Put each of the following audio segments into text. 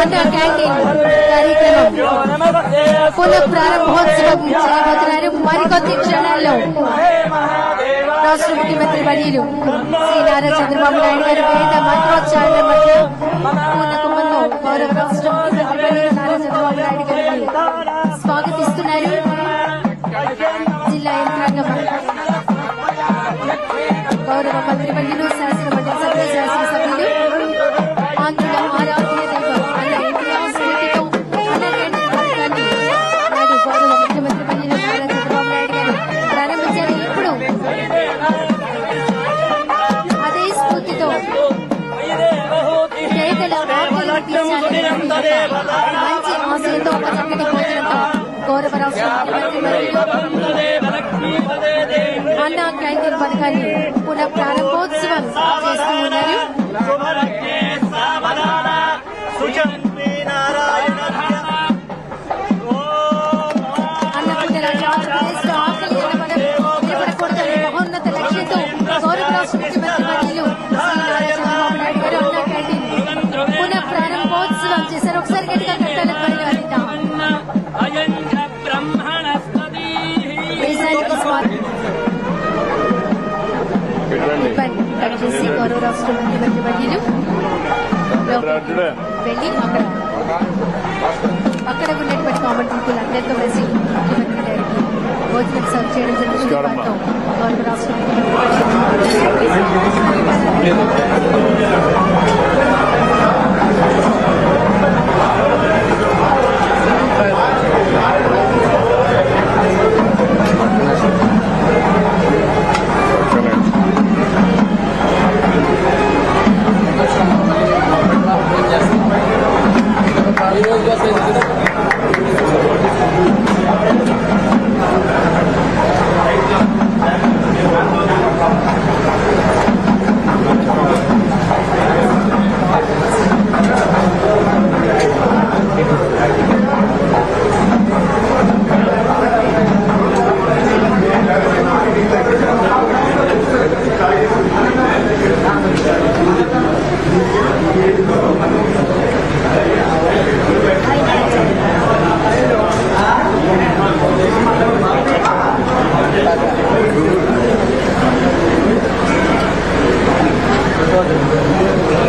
ఆటా canteen కార్యక్రమం. పునః ప్రారంభోత్సవం చేపడుతున్నారు మరికొద్ది క్షణాల్లో రాష్ట్ర ముఖ్యమంత్రి వర్యులు శ్రీ నారా చంద్రబాబు నాయుడు గారి పేద మంత్రోత్సాహాల మధ్య పూర్ణ కుంభంలో గౌరవ రాష్ట్ర ముఖ్యమంత్రి వర్యులు నారా స్వాగతిస్తున్నారు. జిల్లా యంత్రాంగం గౌరవ మంత్రి వర్యులు మంచి ఆశయంతో ఒక చక్కటి భోజనంతో గౌరవ రాష్ట్ర ముఖ్యమంత్రి వర్యులు అన్న క్యాంటీన్ పథకాన్ని పునః ఇవ్వండి కట్ చేసి గౌరవ రాష్ట్ర ముఖ్యమంత్రి వర్యులు వెళ్ళి అక్కడ. అక్కడ ఉన్నటువంటి కామన్ పీపుల్ అందరితో కలిసి భోజనం సర్వ్ చేయడం. జరుగుతుంది. గౌరవ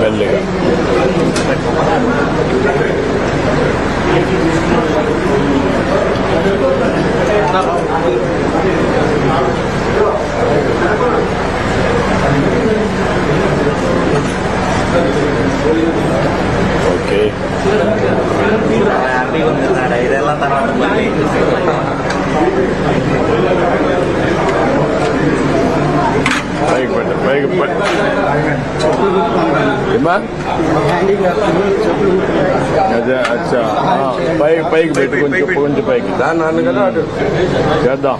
మెల్లిగా ఓకే హ్యాపీగా ఉంది సార్ ఐదేళ్ల తర్వాత మళ్ళీ పైకి పెట్ట. పైకి పెట్ట అదే అచ్చా ఆ, పైకి పైకి పెట్టి కొంచెం కొంచెం పైకి దాన్ని నాన్న కదా అటు చేద్దాం